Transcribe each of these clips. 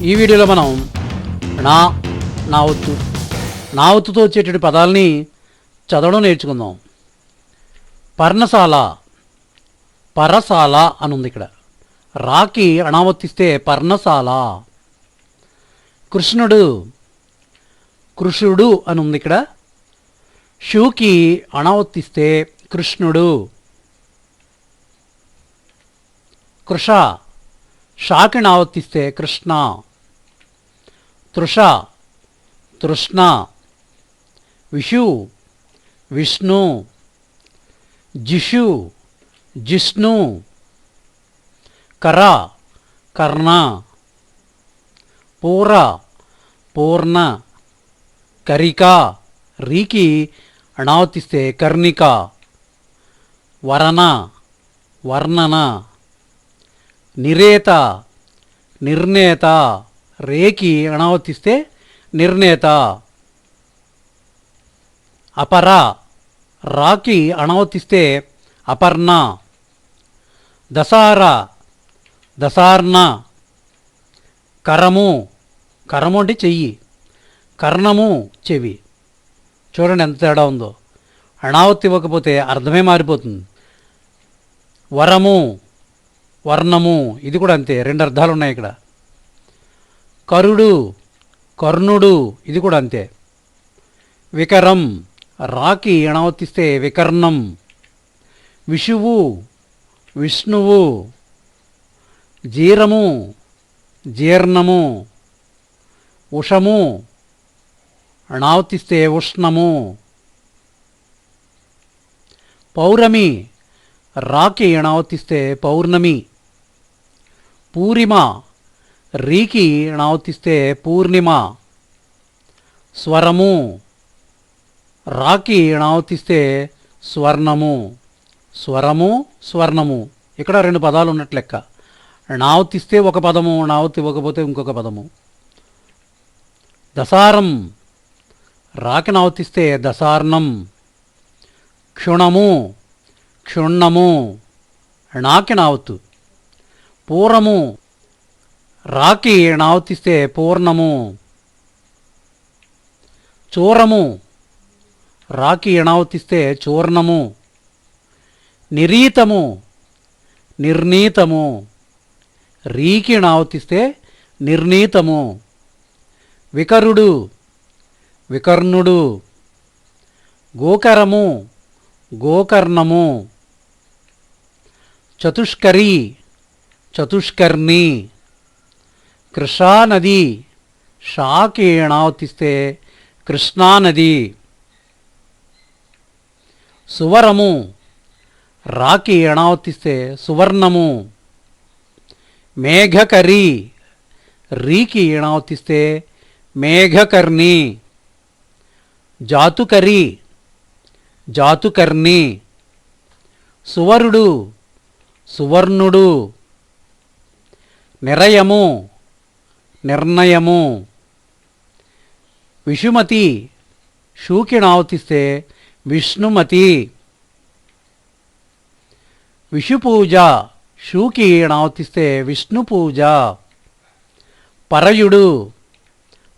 ఈ వీడియోలో మనం నా నా ఒత్తు నా ఒత్తుతో వచ్చేటువంటి పదాలని చదవడం నేర్చుకుందాం. పర్ణశాల పరసాల అని ఉంది ఇక్కడ. రాకి అణావర్తిస్తే పర్ణశాల. కృష్ణుడు కృషుడు అని ఉంది ఇక్కడ. షూకి అణావర్తిస్తే కృష్ణుడు. కృష షాకి నావత్తిస్తే కృష్ణ. తృష తృష్ణ విషు విష్ణు జిషు జిష్ణు కర కర్ణ పూర పూర్ణ కరిక రీకి అణావతిస్తే కర్ణిక వరణ వర్ణన నిరేత నిర్ణేత రేకి అణావతిస్తే నిర్ణేత. అపర రాకి అణావతిస్తే అపర్ణ. దసార దసార్ణ. కరము కరము అంటే చెయ్యి. కర్ణము చెవి. చూడండి ఎంత తేడా ఉందో. అణావతి ఇవ్వకపోతే అర్థమే మారిపోతుంది. వరము వర్ణము ఇది కూడా అంతే. రెండు అర్థాలు ఉన్నాయి ఇక్కడ. కరుడు కర్ణుడు ఇది కూడా అంతే. వికరం రాకి అణావర్తిస్తే వికర్ణం. విషువు విష్ణువు. జీరము జీర్ణము. ఉషము అణావతిస్తే ఉష్ణము. పౌరమి రాకి అణావర్తిస్తే పౌర్ణమి. పూరిమ రీకి అణావర్తిస్తే పూర్ణిమ స్వరము రాకి అణావర్తిస్తే స్వర్ణము స్వరము స్వర్ణము. ఇక్కడ రెండు పదాలు ఉన్నట్టు లెక్క. నావతిస్తే ఒక పదము నావతి ఇవ్వకపోతే ఇంకొక పదము. దసారం రాకి నావతిస్తే దసార్ణం. క్షుణము క్షుణ్ణము నాకి నావత్తు పూరము రాకి నావతిస్తే పూర్ణము చూరము. రాకి ఎణావతిస్తే చూర్ణము. నిరీతము నిర్ణీతము. రీకి ఎణావతిస్తే నిర్ణీతము. వికరుడు వికర్ణుడు. గోకరము గోకర్ణము. చతుష్కరి చతుష్కర్ణి. కృషానది షాకి ఎణావతిస్తే కృష్ణానది. సువరము రాకి ఎణావతిస్తే సువర్ణము. మేఘకరి రీకి ఎణావతిస్తే మేఘకర్ణి. జాతుకరి జాతుకర్ణి. సువరుడు సువర్ణుడు. నిరయము నిర్ణయము. విషుమతి శూకిణావతిస్తే విష్ణుమతి. విషుపూజ షూకి నావతిస్తే విష్ణు పూజ పరయుడు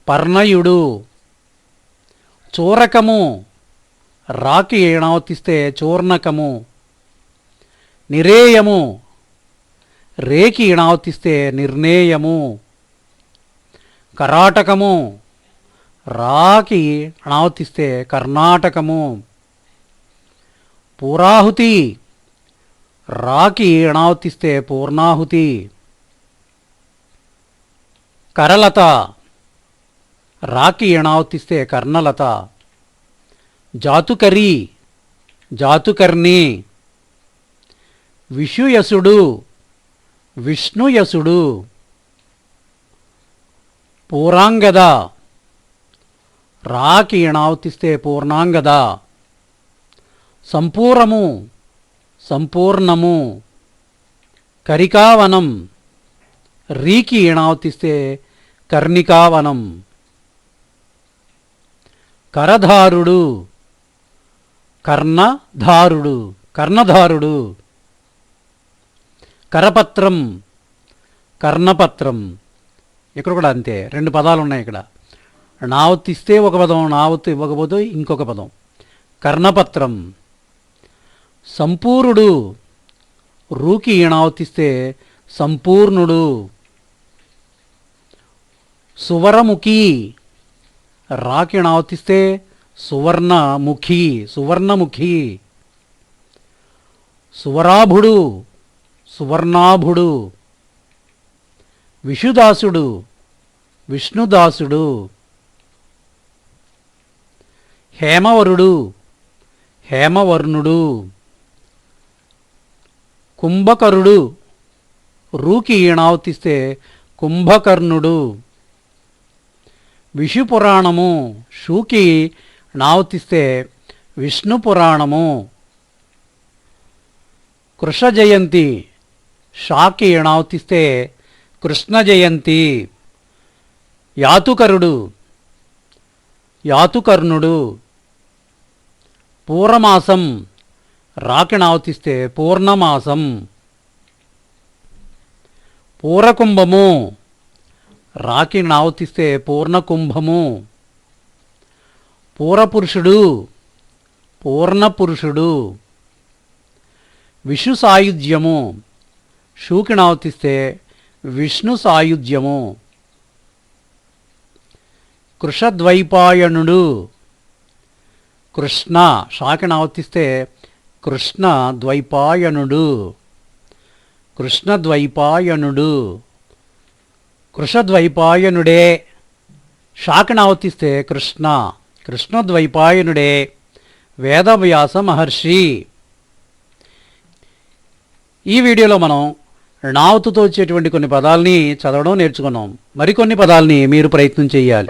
పర్ణయుడు. చూరకము రాకి ఏణావతిస్తే చూర్ణకము. నిరేయము రేకి నావతిస్తే నిర్ణేయము. కరాటకము రాకి అణావతిస్తే కర్ణాటకము. పూరాహుతి. రాకి అణావతిస్తే పూర్ణాహుతి. కరలత. రాకి అణావతిస్తే కర్ణలత. జాతుకరి. జాతుకర్ణి. విషుయసుడు. విష్ణుయసుడు. పూర్ణాంగద. రాకి ఎణావతిస్తే పూర్ణాంగద. సంపూరము సంపూర్ణము. కరికావనం రీకి ఎణావతిస్తే కర్ణికావనం. కరధారుడు కర్ణధారుడు కర్ణధారుడు. కరపత్రం కర్ణపత్రం. ఇక్కడ కూడా అంతే. రెండు పదాలు ఉన్నాయి ఇక్కడ. నావత్ ఇస్తే ఒక పదం నావత్ ఇవ్వకపోతే ఇంకొక పదం. కర్ణపత్రం. సంపూర్ణుడు. రూకి ఈణావతిస్తే సంపూర్ణుడు. సువరముఖి రాకి ఈణావతిస్తే సువర్ణముఖి సువర్ణముఖి. సువరాభుడు. సువర్ణాభుడు. విషుదాసుడు విష్ణుదాసుడు హేమవరుడు హేమవర్ణుడు కుంభకరుడు రూకి ఈణావతిస్తే కుంభకర్ణుడు విషు పురాణము షూకి నావతిస్తే విష్ణు పురాణము జయంతి షాకి ఈణావతిస్తే కృష్ణ జయంతి. యాతుకరుడు. యాతుకర్ణుడు. పూర్ణమాసం. రాకిణావతిస్తే పూర్ణమాసం. పూరకుంభము. రాకి నావతిస్తే పూర్ణకుంభము. పూరపురుషుడు. పూర్ణపురుషుడు. విషు సాయుధ్యము. షూకి నావతిస్తే విష్ణు సాయుధ్యము. కృషద్వైపాయనుడు కృష్ణ షాకి ఆవర్తిస్తే కృష్ణ ద్వైపాయనుడు కృష్ణద్వైపాయనుడు కృషద్వైపాయనుడే షాకి ఆవర్తిస్తే కృష్ణ కృష్ణద్వైపాయనుడే వేదవ్యాస మహర్షి. ఈ వీడియోలో మనం నావతుతో వచ్చేటువంటి కొన్ని పదాలని చదవడం నేర్చుకున్నాం. మరికొన్ని పదాలని మీరు ప్రయత్నం చేయాలి.